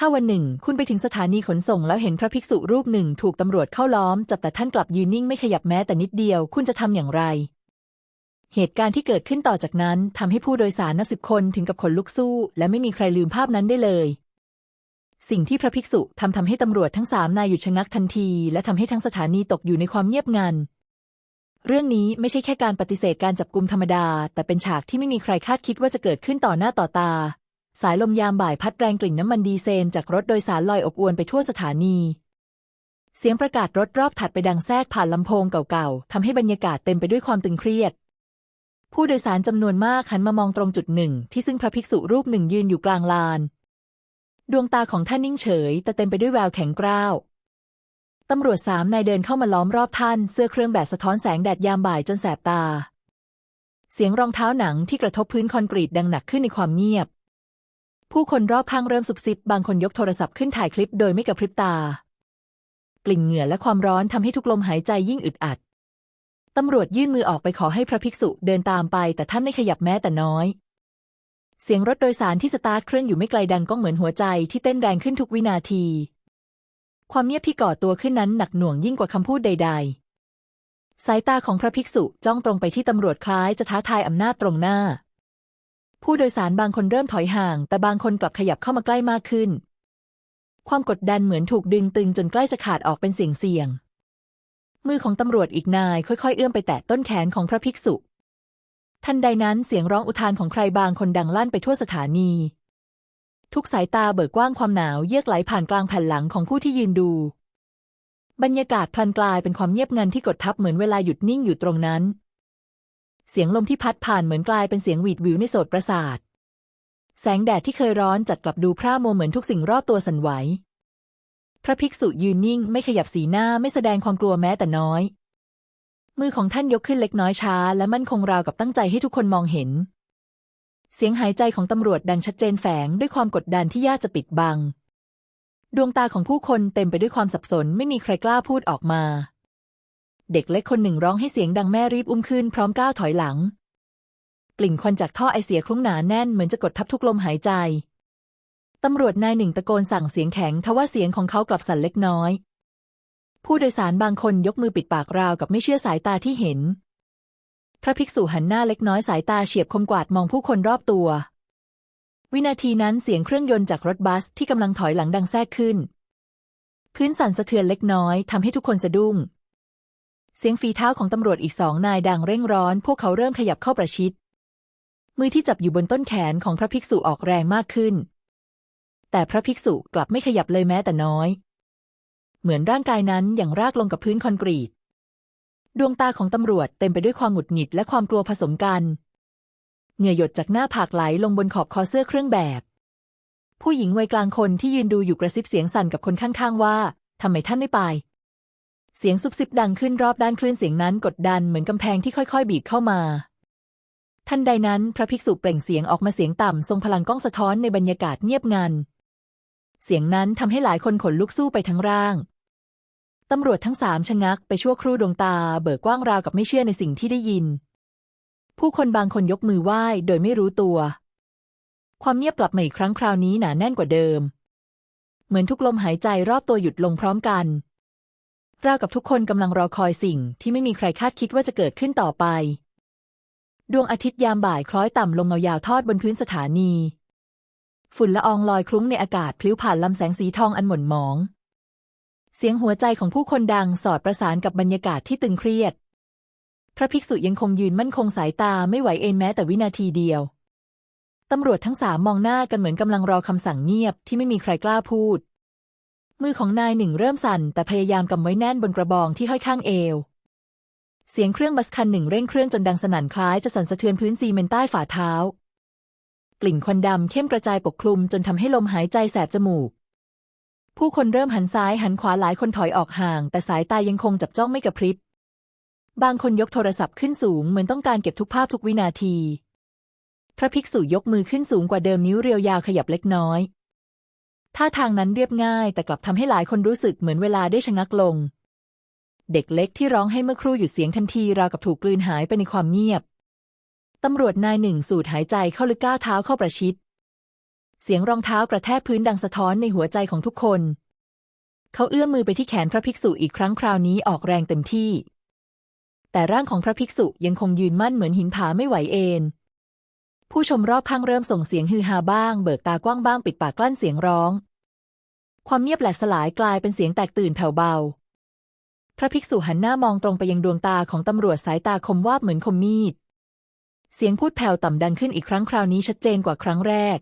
ถ้าวันหนึ่ง คุณไปถึงสถานีขนส่งแล้วเห็นพระภิกษุรูปหนึ่งถูกตำรวจเข้าล้อม จับแต่ท่านกลับยืนนิ่งไม่ขยับแม้แต่นิดเดียว คุณจะทำอย่างไร เหตุการณ์ที่เกิดขึ้นต่อจากนั้นทำให้ผู้โดยสารนับสิบคนถึงกับขนลุกสู้ และไม่มีใครลืมภาพนั้นได้เลย สิ่งที่พระภิกษุทำทำให้ตำรวจทั้งสามนายหยุดชะงักทันที และทำให้ทั้งสถานีตกอยู่ในความเงียบงันเรื่องนี้ไม่ใช่แค่การปฏิเสธการจับกลุมธรรมดา แต่เป็นฉากที่ไม่มีใครคาดคิดว่าจะเกิดขึ้นต่อหน้าต่อตา สายลมยามบ่ายพัดแรงกลิ่นน้ำมันดีเซลจากรถโดยสารลอยอบอวนไปทั่วสถานี เสียงประกาศรถรอบถัดไปดังแทรกผ่านลำโพงเก่าๆทำให้บรรยากาศเต็มไปด้วยความตึงเครียด ผู้โดยสารจำนวนมากหันมามองตรงจุดหนึ่ง ที่ซึ่งพระภิกษุรูปหนึ่งยืนอยู่กลางลาน ดวงตาของท่านนิ่งเฉย แต่เต็มไปด้วยแววแข็งกร้าวตำรวจสามนายเดินเข้ามาล้อมรอบท่าน เสื้อเครื่องแบบสะท้อนแสงแดดยามบ่ายจนแสบตา เสียงรองเท้าหนังที่กระทบพื้นคอนกรีตดังหนักขึ้นในความเงียบ ผู้คนรอบข้างเริ่มสุบซิบบางคนยกโทรศัพท์ขึ้นถ่ายคลิปโดยไม่กระพริบตา กลิ่นเหงื่อและความร้อนทำให้ทุกลมหายใจยิ่งอึดอัดตำรวจยื่นมือออกไปขอให้พระภิกษุเดินตามไป แต่ท่านไม่ขยับแม้แต่น้อย เสียงรถโดยสารที่สตาร์ทเครื่องอยู่ไม่ไกลดังก้องเหมือนหัวใจที่เต้นแรงขึ้นทุกวินาที ความเงียบที่ก่อตัวขึ้นนั้นหนักหน่วงยิ่งกว่าคำพูดใด ๆ สายตาของพระภิกษุจ้องตรงไปที่ตำรวจคล้ายจะท้าทายอำนาจตรงหน้า ผู้โดยสารบางคนเริ่มถอยห่าง แต่บางคนกลับขยับเข้ามาใกล้มากขึ้น ความกดดันเหมือนถูกดึงตึงจนใกล้จะขาดออกเป็นเสียงเสียง มือของตำรวจอีกนายค่อยๆ เอื้อมไปแตะต้นแขนของพระภิกษุ ทันใดนั้นเสียงร้องอุทานของใครบางคนดังลั่นไปทั่วสถานี ทุกสายตาเบิกกว้างความหนาวเยือกไหลผ่านกลางแผ่นหลังของผู้ที่ยืนดู บรรยากาศพลันกลายเป็นความเงียบงันที่กดทับเหมือนเวลาหยุดนิ่งอยู่ตรงนั้น เสียงลมที่พัดผ่านเหมือนกลายเป็นเสียงหวีดวิวในโสตประสาท แสงแดดที่เคยร้อนจัดกลับดูพร่ามัวเหมือนทุกสิ่งรอบตัวสั่นไหว พระภิกษุยืนนิ่งไม่ขยับสีหน้าไม่แสดงความกลัวแม้แต่น้อย มือของท่านยกขึ้นเล็กน้อยช้า และมั่นคงราวกับตั้งใจให้ทุกคนมองเห็น เสียงหายใจของตำรวจดังชัดเจนแฝงด้วยความกดดันที่ยากจะปิดบัง ดวงตาของผู้คนเต็มไปด้วยความสับสนไม่มีใครกล้าพูดออกมา เด็กเล็กคนหนึ่งร้องให้เสียงดังแม่รีบอุ้มขึ้นพร้อมก้าวถอยหลัง กลิ่นควันจากท่อไอเสียคลุ้งหนาแน่นเหมือนจะกดทับทุกลมหายใจตำรวจนายหนึ่งตะโกนสั่งเสียงแข็งทว่าเสียงของเขากลับสั่นเล็กน้อย ผู้โดยสารบางคนยกมือปิดปากราวกับไม่เชื่อสายตาที่เห็น พระภิกษุหันหน้าเล็กน้อยสายตาเฉียบคมกวาดมองผู้คนรอบตัว วินาทีนั้นเสียงเครื่องยนต์จากรถบัสที่กำลังถอยหลังดังแทรกขึ้น พื้นสั่นสะเทือนเล็กน้อยทำให้ทุกคนสะดุ้ง เสียงฝีเท้าของตำรวจอีกสองนายดังเร่งร้อน พวกเขาเริ่มขยับเข้าประชิด มือที่จับอยู่บนต้นแขนของพระภิกษุออกแรงมากขึ้น แต่พระภิกษุกลับไม่ขยับเลยแม้แต่น้อย เหมือนร่างกายนั้นอย่างรากลงกับพื้นคอนกรีต ดวงตาของตำรวจเต็มไปด้วยความหงุดหงิดและความกลัวผสมกัน เหงื่อหยดจากหน้าผากไหลลงบนขอบคอเสื้อเครื่องแบบ ผู้หญิงวัยกลางคนที่ยืนดูอยู่กระซิบเสียงสั่นกับคนข้างๆว่าทำไมท่านไม่ไป เสียงซุบซิบดังขึ้นรอบด้านคลื่นเสียงนั้นกดดันเหมือนกำแพงที่ค่อยๆ บีบเข้ามา ทันใดนั้นพระภิกษุเปล่งเสียงออกมาเสียงต่ำทรงพลังก้องสะท้อนในบรรยากาศเงียบงัน เสียงนั้นทำให้หลายคนขนลุกสู้ไปทั้งร่างตำรวจทั้งสามชะงักไปชั่วครู่ดวงตาเบิกกว้างราวกับไม่เชื่อในสิ่งที่ได้ยิน ผู้คนบางคนยกมือไหว้โดยไม่รู้ตัว ความเงียบกลับมาอีกครั้งคราวนี้หนาแน่นกว่าเดิม เหมือนทุกลมหายใจรอบตัวหยุดลงพร้อมกัน ราวกับทุกคนกำลังรอคอยสิ่งที่ไม่มีใครคาดคิดว่าจะเกิดขึ้นต่อไป ดวงอาทิตย์ยามบ่ายคล้อยต่ำลงเงายาวทอดบนพื้นสถานี ฝุ่นละอองลอยคลุ้งในอากาศพลิ้วผ่านลำแสงสีทองอันหม่นหมอง เสียงหัวใจของผู้คนดังสอดประสานกับบรรยากาศที่ตึงเครียด พระภิกษุยังคงยืนมั่นคงสายตาไม่ไหวเอ็นแม้แต่วินาทีเดียว ตำรวจทั้งสามมองหน้ากันเหมือนกำลังรอคำสั่งเงียบที่ไม่มีใครกล้าพูด มือของนายหนึ่งเริ่มสั่นแต่พยายามกำไว้แน่นบนกระบองที่ห้อยข้างเอว เสียงเครื่องบัสคันหนึ่งเร่งเครื่องจนดังสนั่นคล้ายจะสั่นสะเทือนพื้นซีเมนต์ใต้ฝ่าเท้า กลิ่นควันดำเข้มกระจายปกคลุมจนทำให้ลมหายใจแสบจมูก ผู้คนเริ่มหันซ้ายหันขวาหลายคนถอยออกห่าง แต่สายตายังคงจับจ้องไม่กระพริบบางคนยกโทรศัพท์ขึ้นสูงเหมือนต้องการเก็บทุกภาพทุกวินาที พระภิกษุยกมือขึ้นสูงกว่าเดิมนิ้วเรียวยาวขยับเล็กน้อย ท่าทางนั้นเรียบง่าย แต่กลับทำให้หลายคนรู้สึกเหมือนเวลาได้ชะงักลง เด็กเล็กที่ร้องให้เมื่อครู่หยุดเสียงทันทีราวกับถูกกลืนหายไปในความเงียบตำรวจนายหนึ่งสูดหายใจเข้าลึกก้าวเท้าเข้าประชิด เสียงรองเท้ากระแทกพื้นดังสะท้อนในหัวใจของทุกคน เขาเอื้อมมือไปที่แขนพระภิกษุอีกครั้งคราวนี้ออกแรงเต็มที่ แต่ร่างของพระภิกษุยังคงยืนมั่นเหมือนหินผาไม่ไหวเอน ผู้ชมรอบข้างเริ่มส่งเสียงฮือฮาบ้าง เบิกตากว้างบ้างปิดปากกลั้นเสียงร้อง ความเงียบแหลกสลายกลายเป็นเสียงแตกตื่นแผ่วเบา พระภิกษุหันหน้ามองตรงไปยังดวงตาของตำรวจสายตาคมวาบเหมือนคมมีด เสียงพูดแผ่วต่ำดังขึ้นอีกครั้งคราวนี้ชัดเจนกว่าครั้งแรก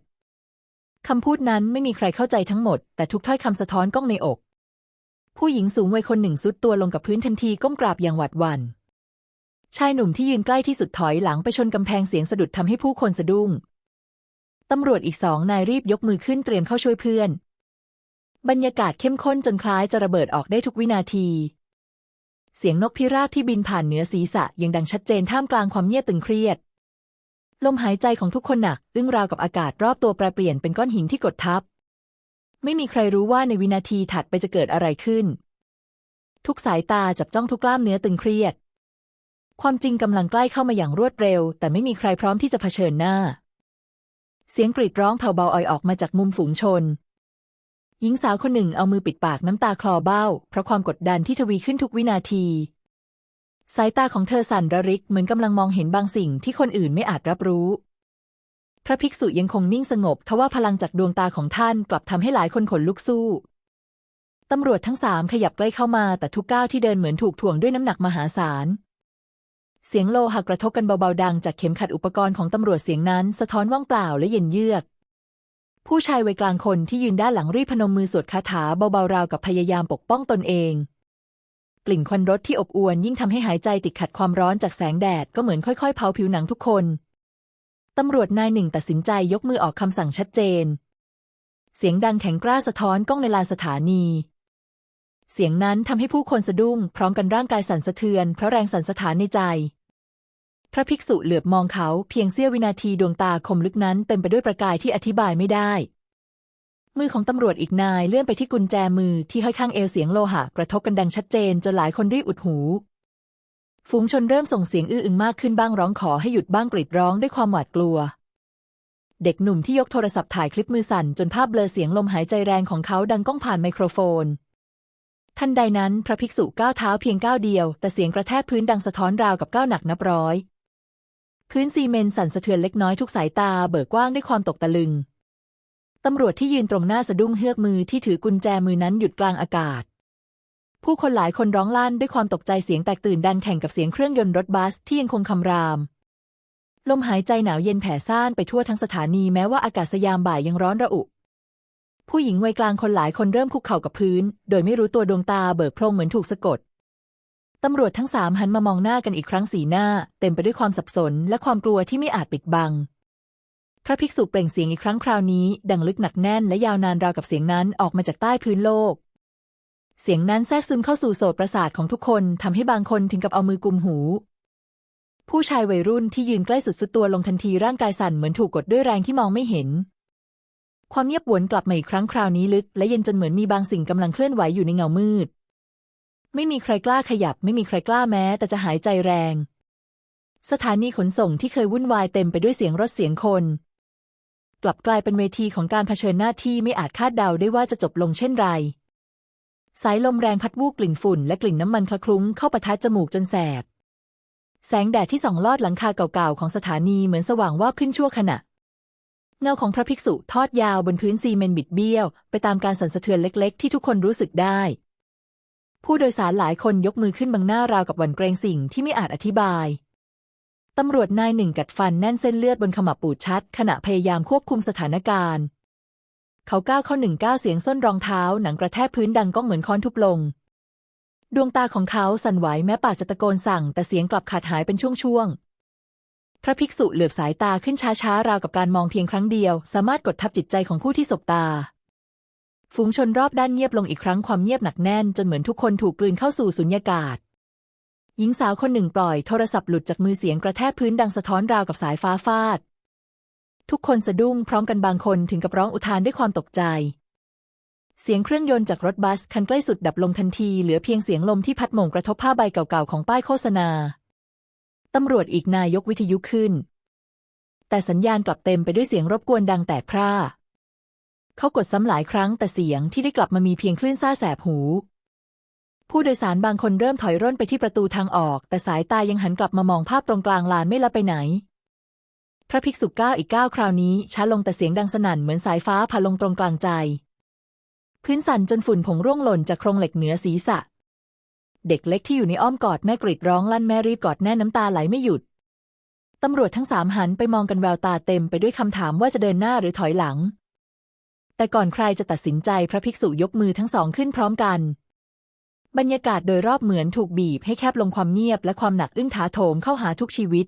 คำพูดนั้นไม่มีใครเข้าใจทั้งหมด แต่ทุกถ้อยคำสะท้อนก้องในอก ผู้หญิงสูงวัยคนหนึ่งซุดตัวลงกับพื้นทันทีก้มกราบอย่างหวาดหวัน่น ชายหนุ่มที่ยืนใกล้ที่สุดถอยหลังไปชนกำแพงเสียงสะดุดทำให้ผู้คนสะดุ้ง ตำรวจอีกสองนายรีบยกมือขึ้นเตรียมเข้าช่วยเพื่อน บรรยากาศเข้มข้นจนคล้ายจะระเบิดออกได้ทุกวินาที เสียงนกพิราบที่บินผ่านเหนือศีรษะยังดังชัดเจนท่ามกลางความเงียบตึงเครียด ลมหายใจของทุกคนหนัก อึ้งราวกับอากาศรอบตัวแปรเปลี่ยนเป็นก้อนหินที่กดทับ ไม่มีใครรู้ว่าในวินาทีถัดไปจะเกิดอะไรขึ้น ทุกสายตาจับจ้องทุกกล้ามเนื้อตึงเครียด ความจริงกำลังใกล้เข้ามาอย่างรวดเร็ว แต่ไม่มีใครพร้อมที่จะเผชิญหน้า เสียงกรีดร้องแผ่วเบาอ่อยออกมาจากมุมฝูงชน หญิงสาวคนหนึ่งเอามือปิดปากน้ำตาคลอเบ้า เพราะความกดดันที่ทวีขึ้นทุกวินาที สายตาของเธอสั่นระริกเหมือนกำลังมองเห็นบางสิ่งที่คนอื่นไม่อาจรับรู้พระภิกษุยังคงนิ่งสงบทว่าพลังจากดวงตาของท่านกลับทำให้หลายคนขนลุกสู้ ตำรวจทั้งสามขยับใกล้เข้ามาแต่ทุกก้าวที่เดินเหมือนถูกถ่วงด้วยน้ำหนักมหาศาล เสียงโลหะกระทบกันเบาๆดังจากเข็มขัดอุปกรณ์ของตำรวจเสียงนั้น สะท้อนว่างเปล่าและเย็นเยือก ผู้ชายวัยกลางคนที่ยืนด้านหลังรีพนมมือสวดคาถาเบาๆราวกับพยายามปกป้องตนเอง กลิ่นควันรถที่อบอวลยิ่งทำให้หายใจติดขัดความร้อนจากแสงแดดก็เหมือนค่อยๆเผาผิวหนังทุกคนตำรวจนายหนึ่งตัดสินใจยกมือออกคำสั่งชัดเจน เสียงดังแข็งกร้าสะท้อนก้องในลานสถานี เสียงนั้นทำให้ผู้คนสะดุ้ง พร้อมกันร่างกายสั่นสะเทือนเพราะแรงสั่นสะท้านในใจ ระภิกษุเหลือบมองเขาเพียงเสี้ยววินาทีดวงตาคมลึกนั้นเต็มไปด้วยประกายที่อธิบายไม่ได้ มือของตำรวจอีกนายเลื่อนไปที่กุญแจมือที่ห้อยข้างเอวเสียงโลหะกระทบกันดังชัดเจนจนหลายคนรีบอุดหู ฝูงชนเริ่มส่งเสียงอื้ออึงมากขึ้นบ้างร้องขอให้หยุดบ้างกรีดร้องด้วยความหวาดกลัว เด็กหนุ่มที่ยกโทรศัพท์ถ่ายคลิปมือสั่นจนภาพเบลอเสียงลมหายใจแรงของเขาดังก้องผ่านไมโครโฟนทันใดนั้นพระภิกษุก้าวเท้าเพียงก้าวเดียว แต่เสียงกระแทกพื้นดังสะท้อนราวกับก้าวหนักนับร้อย พื้นซีเมนต์สั่นสะเทือนเล็กน้อยทุกสายตาเบิกกว้างด้วยความตกตะลึง ตำรวจที่ยืนตรงหน้าสะดุ้งเฮือกมือที่ถือกุญแจมือนั้นหยุดกลางอากาศ ผู้คนหลายคนร้องลั่นด้วยความตกใจเสียงแตกตื่นดันแข่งกับเสียงเครื่องยนต์รถบัสที่ยังคงคำราม ลมหายใจหนาวเย็นแผ่ซ่านไปทั่วทั้งสถานีแม้ว่าอากาศยามบ่ายยังร้อนระอุ ผู้หญิงวัยกลางคนหลายคนเริ่มคุกเข่ากับพื้น โดยไม่รู้ตัวดวงตาเบิกโพรงเหมือนถูกสะกด ตำรวจทั้งสามหันมามองหน้ากันอีกครั้งสีหน้า เต็มไปด้วยความสับสนและความกลัวที่ไม่อาจปิดบัง พระภิกษุเปล่งเสียงอีกครั้งคราวนี้ ดังลึกหนักแน่นและยาวนานราวกับเสียงนั้นออกมาจากใต้พื้นโลก เสียงนั้นแทรกซึมเข้าสู่โสตประสาทของทุกคนทำให้บางคนถึงกับเอามือกุมหู ผู้ชายวัยรุ่นที่ยืนใกล้สุดสุดตัวลงทันทีร่างกายสั่นเหมือนถูกกดด้วยแรงที่มองไม่เห็น ความเงียบวนกลับมาอีกครั้งคราวนี้ลึก และเย็นจนเหมือนมีบางสิ่งกำลังเคลื่อนไหวอยู่ในเงามืด ไม่มีใครกล้าขยับ ไม่มีใครกล้าแม้ แต่จะหายใจแรง สถานีขนส่งที่เคยวุ่นวายเต็มไปด้วยเสียงรถเสียงคน กลับกลายเป็นเวทีของการเผชิญหน้าที่ไม่อาจคาดเดาได้ว่าจะจบลงเช่นไร สายลมแรงพัดวูบกลิ่นฝุ่น และกลิ่นน้ำมันคละคลุ้งเข้าปะทะจมูกจนแสบ แสงแดดที่ส่องลอดหลังคาเก่าๆของสถานีเหมือนสว่างว่าบขึ้นชั่วขณะเงาของพระภิกษุทอดยาวบนพื้นซีเมนต์บิดเบี้ยว ไปตามการสั่นสะเทือนเล็ก ๆ ที่ทุกคนรู้สึกได้ ผู้โดยสารหลายคนยกมือขึ้นบังหน้าราวกับหวั่นเกรงสิ่งที่ไม่อาจอธิบาย ตำรวจนายหนึ่งกัดฟันแน่นเส้นเลือดบนขมับปูดชัด ขณะพยายามควบคุมสถานการณ์ เขาก้าวเข้าหนึ่งก้าวเสียงส้นรองเท้าหนังกระแทกพื้นดังก้องเหมือนค้อนทุบลง ดวงตาของเขาสั่นไหวแม้ปากจะตะโกนสั่ง แต่เสียงกลับขาดหายเป็นช่วงๆพระภิกษุเหลือบสายตาขึ้นช้าๆ ราวกับการมองเพียงครั้งเดียว สามารถกดทับจิตใจของผู้ที่สบตา ฝูงชนรอบด้านเงียบลงอีกครั้งความเงียบหนักแน่นจนเหมือนทุกคนถูกกลืนเข้าสู่สุญญากาศ หญิงสาวคนหนึ่งปล่อยโทรศัพท์หลุดจากมือเสียงกระแทกพื้นดังสะท้อนราวกับสายฟ้าฟาด ทุกคนสะดุ้งพร้อมกันบางคนถึงกับร้องอุทานด้วยความตกใจ เสียงเครื่องยนต์จากรถบัสคันใกล้สุดดับลงทันทีเหลือเพียงเสียงลมที่พัดหม่งกระทบผ้าใบเก่าๆของป้ายโฆษณาตำรวจอีกนายยกวิทยุขึ้น แต่สัญญาณกลับเต็มไปด้วยเสียงรบกวนดังแตกพร่า เขากดซ้ำหลายครั้งแต่เสียงที่ได้กลับมามีเพียงคลื่นซ่าแสบหู ผู้โดยสารบางคนเริ่มถอยร่นไปที่ประตูทางออก แต่สายตายังหันกลับมามองภาพตรงกลางลานไม่ละไปไหน พระภิกษุก้าวอีกก้าวคราวนี้ช้าลงแต่เสียงดังสนั่นเหมือนสายฟ้าผ่าลงตรงกลางใจ พื้นสั่นจนฝุ่นผงร่วงหล่นจากโครงเหล็กเหนือศีรษะ เด็กเล็กที่อยู่ในอ้อมกอดแม่กรีดร้องลั่นแม่รีบกอดแน่น้ำตาไหลไม่หยุดตำรวจทั้งสามหันไปมองกันแววตาเต็มไปด้วยคำถามว่าจะเดินหน้าหรือถอยหลัง แต่ก่อนใครจะตัดสินใจพระภิกษุยกมือทั้งสองขึ้นพร้อมกัน บรรยากาศโดยรอบเหมือนถูกบีบให้แคบลงความเงียบและความหนักอึ้งถาโถมเข้าหาทุกชีวิต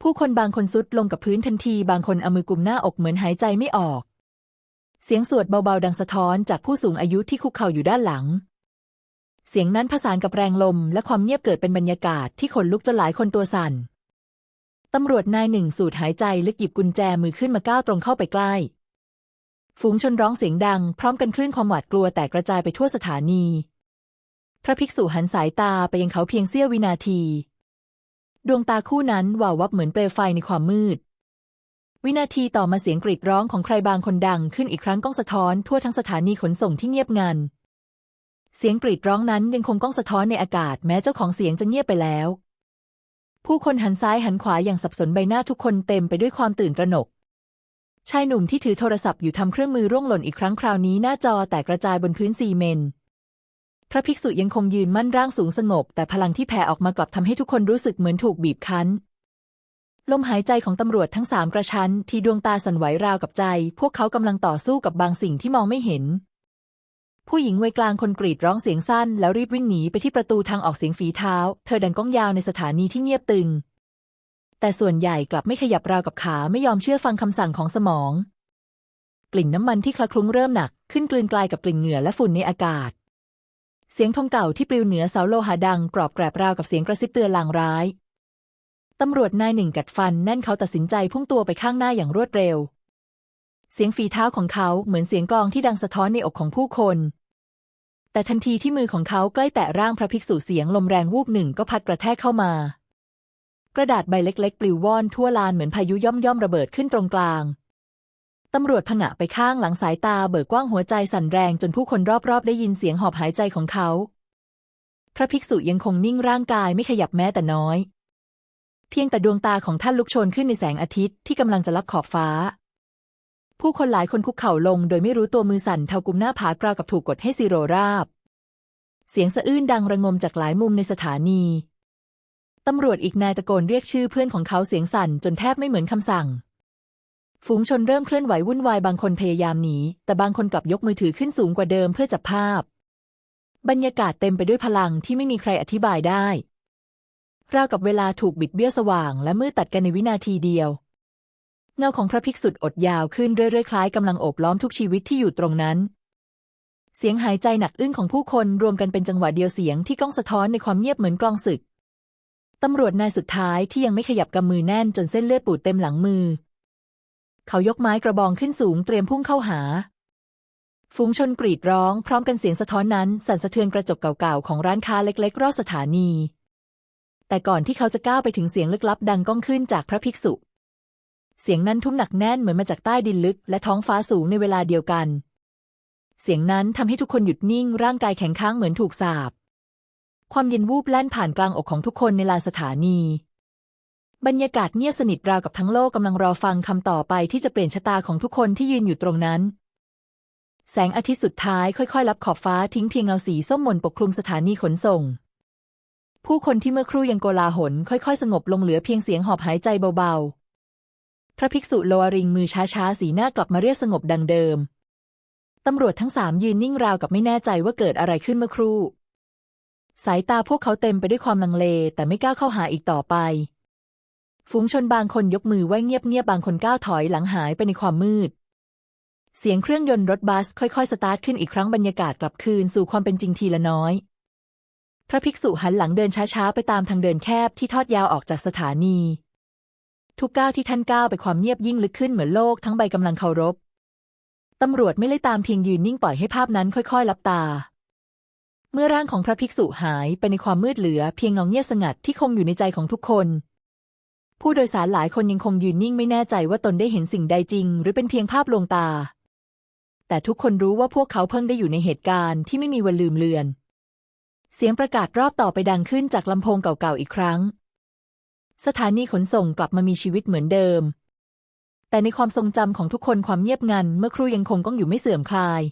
ผู้คนบางคนซุดลงกับพื้นทันที บางคนเอามือกุมหน้าอกเหมือนหายใจไม่ออก เสียงสวดเบาๆดังสะท้อนจากผู้สูงอายุที่คุกเข่าอยู่ด้านหลัง เสียงนั้นผสานกับแรงลมและความเงียบเกิดเป็นบรรยากาศที่ขนลุกจนหลายคนตัวสั่นตำรวจนายหนึ่งสูดหายใจแลึกหยิบกุญแจมือขึ้นมาก้าวตรงเข้าไปใกล้ ฝูงชนร้องเสียงดัง พร้อมกันคลื่นความหวาดกลัวแตกกระจายไปทั่วสถานี พระภิกษุหันสายตาไปยังเขาเพียงเสี้ยววินาที ดวงตาคู่นั้นวาววับเหมือนเปลวไฟในความมืด วินาทีต่อมาเสียงกรีดร้องของใครบางคนดังขึ้นอีกครั้งก้องสะท้อนทั่วทั้งสถานีขนส่งที่เงียบงัน เสียงกรีดร้องนั้นยังคงก้องสะท้อนในอากาศแม้เจ้าของเสียงจะเงียบไปแล้ว ผู้คนหันซ้ายหันขวาอย่างสับสนใบหน้าทุกคนเต็มไปด้วยความตื่นตระหนก ชายหนุ่มที่ถือโทรศัพท์อยู่ทำเครื่องมือร่วงหล่นอีกครั้งคราวนี้หน้าจอแตกกระจายบนพื้นซีเมนต์พระภิกษุยังคงยืนมั่นร่างสูงสงบ แต่พลังที่แผ่ออกมากลับทำให้ทุกคนรู้สึกเหมือนถูกบีบคั้น ลมหายใจของตำรวจทั้งสามกระชั้น ที่ดวงตาสั่นไหวราวกับใจ พวกเขากำลังต่อสู้กับบางสิ่งที่มองไม่เห็น ผู้หญิงวัยกลางคนกรีดร้องเสียงสั้น แล้วรีบวิ่งหนีไปที่ประตูทางออกเสียงฝีเท้า เธอดันก้องยาวในสถานีที่เงียบตึง แต่ส่วนใหญ่กลับไม่ขยับราวกับขาไม่ยอมเชื่อฟังคำสั่งของสมอง กลิ่นน้ำมันที่คละคลุ้งเริ่มหนัก ขึ้นกลืนกลายกับกลิ่นเหงื่อและฝุ่นในอากาศ เสียงทองเก่าที่ปลิวเหนือเสาโลหะดังกรอบแกรบราวกับเสียงกระซิบเตือนลางร้ายตำรวจนายหนึ่งกัดฟันแน่นเขาตัดสินใจพุ่งตัวไปข้างหน้าอย่างรวดเร็ว เสียงฝีเท้าของเขาเหมือนเสียงกลองที่ดังสะท้อนในอกของผู้คน แต่ทันทีที่มือของเขาใกล้แตะร่างพระภิกษุเสียงลมแรงวูบหนึ่งก็พัดกระแทกเข้ามา กระดาษใบเล็ก ๆ ปลิวว่อนทั่วลานเหมือนพายุย่อมย่อมระเบิดขึ้นตรงกลาง ตำรวจผงะไปข้างหลังสายตาเบิกกว้างหัวใจสั่นแรงจนผู้คนรอบๆ ได้ยินเสียงหอบหายใจของเขา พระภิกษุยังคงนิ่งร่างกายไม่ขยับแม้แต่น้อย เพียงแต่ดวงตาของท่านลุกโชนขึ้นในแสงอาทิตย์ที่กำลังจะลับขอบฟ้า ผู้คนหลายคนคุกเข่าลง โดยไม่รู้ตัวมือสั่นเทากุมหน้าผากราวกับถูกกดให้ซีโรราบ เสียงสะอื้นดังระงมจากหลายมุมในสถานี ตำรวจอีกนายตะโกนเรียกชื่อเพื่อนของเขาเสียงสั่นจนแทบไม่เหมือนคำสั่ง ฝูงชนเริ่มเคลื่อนไหววุ่นวายบางคนพยายามหนี แต่บางคนกลับยกมือถือขึ้นสูงกว่าเดิมเพื่อจับภาพ บรรยากาศเต็มไปด้วยพลังที่ไม่มีใครอธิบายได้ราวกับเวลาถูกบิดเบี้ยวสว่างและมืดตัดกันในวินาทีเดียว เงาของพระภิกษุอดยาวขึ้นเรื่อยๆคล้ายกำลังโอบล้อมทุกชีวิตที่อยู่ตรงนั้น เสียงหายใจหนักอึ้งของผู้คนรวมกันเป็นจังหวะเดียวเสียงที่ก้องสะท้อนในความเงียบเหมือนกลองศึก ตำรวจนายสุดท้ายที่ยังไม่ขยับกำมือแน่นจนเส้นเลือดปูดเต็มหลังมือ เขายกไม้กระบองขึ้นสูงเตรียมพุ่งเข้าหา ฝูงชนกรีดร้องพร้อมกันเสียงสะท้อนนั้นสั่นสะเทือนกระจกเก่าๆของร้านค้าเล็กๆ รอบสถานี แต่ก่อนที่เขาจะก้าวไปถึงเสียงลึกลับดังก้องขึ้นจากพระภิกษุ เสียงนั้นทุ่มหนักแน่นเหมือนมาจากใต้ดินลึกและท้องฟ้าสูงในเวลาเดียวกัน เสียงนั้นทำให้ทุกคนหยุดนิ่งร่างกายแข็งค้างเหมือนถูกสาบ ความเย็นวูบแล่นผ่านกลางอกของทุกคนในลานสถานี บรรยากาศเงียบสนิทราวกับทั้งโลกกำลังรอฟังคำต่อไปที่จะเปลี่ยนชะตาของทุกคนที่ยืนอยู่ตรงนั้น แสงอาทิตย์สุดท้ายค่อยๆลับขอบฟ้าทิ้งเพียงเงาสีส้มหม่นปกคลุมสถานีขนส่ง ผู้คนที่เมื่อครู่ยังโกลาหลค่อยๆ สงบลงเหลือเพียงเสียงหอบหายใจเบาๆ พระภิกษุโลอาริงมือช้าๆ สีหน้ากลับมาเรียบสงบดังเดิมตำรวจทั้งสามยืนนิ่งราวกับไม่แน่ใจว่าเกิดอะไรขึ้นเมื่อครู่ สายตาพวกเขาเต็มไปด้วยความลังเล แต่ไม่กล้าเข้าหาอีกต่อไป ฝูงชนบางคนยกมือไหว้เงียบๆบางคนก้าวถอยหลังหายไปในความมืด เสียงเครื่องยนต์รถบัสค่อยๆ สตาร์ทขึ้นอีกครั้งบรรยากาศกลับคืนสู่ความเป็นจริงทีละน้อย พระภิกษุหันหลังเดินช้าๆ ไปตามทางเดินแคบที่ทอดยาวออกจากสถานี ทุกก้าวที่ท่านก้าวไปความเงียบยิ่งลึกขึ้นเหมือนโลกทั้งใบกำลังเคารพตำรวจไม่ไล่ตามเพียงยืนนิ่งปล่อยให้ภาพนั้นค่อย ๆ ลับตา มื่อร่างของพระภิกษุหายไปในความมืดเหลือเพียงเงาเงียบสงัดที่คงอยู่ในใจของทุกคน ผู้โดยสารหลายคนยังคงยืนนิ่งไม่แน่ใจว่าตนได้เห็นสิ่งใดจริง หรือเป็นเพียงภาพลวงตา แต่ทุกคนรู้ว่าพวกเขาเพิ่งได้อยู่ในเหตุการณ์ที่ไม่มีวันลืมเลือน เสียงประกาศรอบต่อไปดังขึ้นจากลำโพงเก่าๆอีกครั้ง สถานีขนส่งกลับมามีชีวิตเหมือนเดิม แต่ในความทรงจำของทุกคนความเงียบงันเมื่อครู่ยังคงก้องอยู่ไม่เสื่อมคลาย